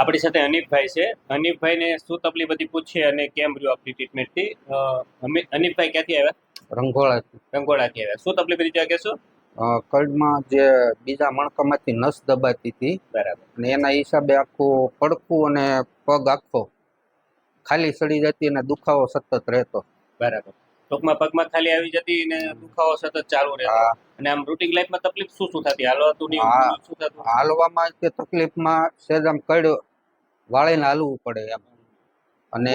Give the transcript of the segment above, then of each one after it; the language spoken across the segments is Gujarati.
આપણી સાથે હનીફભાઈ છે. હનીફભાઈને શું તકલીફ હતી પૂછીએ અને કેમ રહ્યું આપણી ટ્રીટમેન્ટથી હનીફભાઈ ક્યાંથી આવ્યા? રંગોળાથી. રંગોળાથી આવ્યા. શું તકલીફ હતી ત્યાં કહેશો? કડમાં જે બીજા મણકામાંથી નસ દબાતી હતી બરાબર. અને એના હિસાબે આખું પડખું અને પગ આખો ખાલી સડી જતી અને દુખાવો સતત રહેતો. બરાબર. ટૂંકમાં પગમાં ખાલી આવી જતી અને દુખાવો સતત ચાલુ રહેતો. અને આમ રૂટિંગ લાઈફમાં તકલીફ શું શું થતી? હાલવાતું નહીં શું થતું? હાલવામાં તે તકલીફમાં સેજ આમ કડ વાળીને હાલવું પડે એમ. અને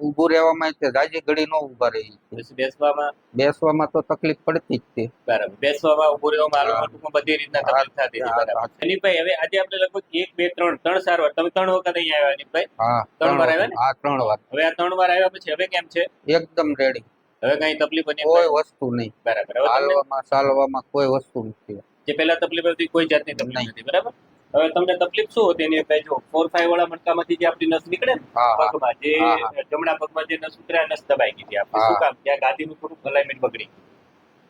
ઊભું રહેવામાં, તે રાજી ઘડી ન ઊભા રહી. બેસવામાં? બેસવામાં તો તકલીફ પડતી જ છે. બરાબર. બેસવામાં ઊભું રહેવામાં. ટૂંકમાં બધી રીતના તકલીફ થતી હતી હા. હવે આજે આપણે લગભગ એક બે ત્રણ ત્રણ સારવાર તમે ત્રણ વખત અહીંયા આવ્યા અનિલભાઈ? હા ત્રણ વાર આવ્યા ને? હા ત્રણ વાર. હવે આ ત્રણ વાર આવ્યા પછી હવે કેમ છે? એકદમ રેડી હવે કઈ તકલીફ નથી કોઈ વસ્તુ નહીં. બરાબર. હાલવામાં ચાલવામાં કોઈ વસ્તુ નથી. જે પહેલા તકલીફ હતી કોઈ જાતની તકલીફ નહીં. નથી બરાબર? હવે તમને તકલીફ શું હતી એની કહેજો. ફોર ફાઈવ વાળા મટકામાંથી જે આપણી નસ નીકળે ને પગમાં જે. જમણા પગમાં જે નસ ઉતરે નસ દબાઈ ગઈ હતી. આપણે શું કામ? ત્યાં ગાદીનું થોડુંક અલાઇનમેન્ટ બગડી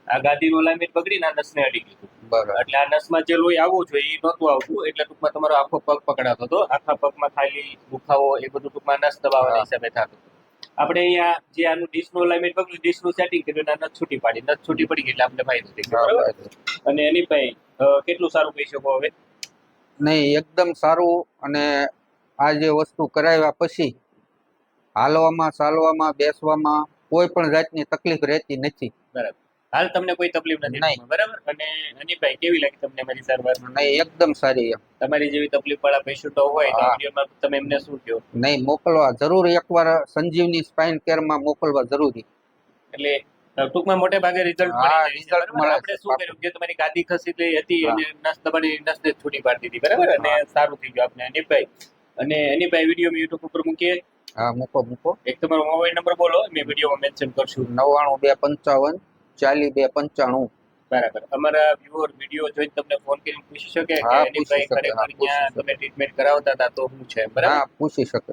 આ ગાદીનું અલાઇનમેન્ટ બગડીને આ નસને અડી ગયું એટલે આ નસમાં જે લોહી આવવું જોઈએ એ નહોતું આવતું. એટલે ટૂંકમાં તમારો આખો પગ પકડાતો હતો. આખા પગમાં ખાલી દુખાવો એ બધું ટૂંકમાં નસ દબાવવાના હિસાબે થતું આપણે અહીંયા જે આનું ડીશનું અલાઇનમેન્ટ બગડ્યું ડીશનું સેટિંગ કર્યું અને છૂટી પાડી. નસ છૂટી પડી ગઈ એટલે આપણે ફાયદો થઈ ગયો. અને એની ભાઈ કેટલું સારું કહી શકો હવે? નહીં એકદમ સારું અને આ જે વસ્તુ કરાવ્યા પછી હાલવામાં ચાલવામાં બેસવામાં કોઈ પણ જાતની તકલીફ રહેતી નથી. હાલ તમને કોઈ તકલીફ નથી. બરાબર? અને અનિભાઈ કેવી લાગી તમને મારી સારવાર નહીં એકદમ સારી એમ. તમારી જેવી તકલીફ વાળા પેશન્ટો હોય તો. તમે એમને શું કહો? નહીં મોકલવા જરૂર. એકવાર સંજીવની સ્પાઇન કેરમાં મોકલવા જરૂરી. એટલે ટૂંકમાં મોટે ભાગે રિઝલ્ટ મળી જાય છે, બરાબર? મળે આપણે શું કર્યું? કે તમારી ગાદી ખસી હતી અને નસ દબાણી નસને છૂટી પાડી દીધી. બરાબર? અને સારું થઈ ગયું આપણે અનિભાઈ અને અનિભાઈ વીડિયો મેં યુટ્યુબ ઉપર મૂકીએ. હા મૂકો મૂકો. એક તમારો મોબાઈલ નંબર બોલો મેં વિડીયોમાં મેન્શન કરશું. નવ્વાણું બે પંચાવન ચાલી બે પંચાણું. બરાબર. અમારા વ્યુઅર વીડિયો જોઈને તમને ફોન કરીને પૂછી શકે કે એની હા, ખરેખર ત્યાં તમે ટ્રીટમેન્ટ કરાવતા હતા તો શું છે? બરાબર? પૂછી શકે.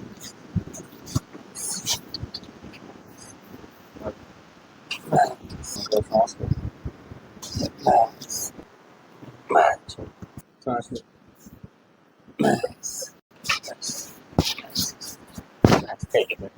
Go faster. Max. Max. Faster. Max. Max. Max. Max.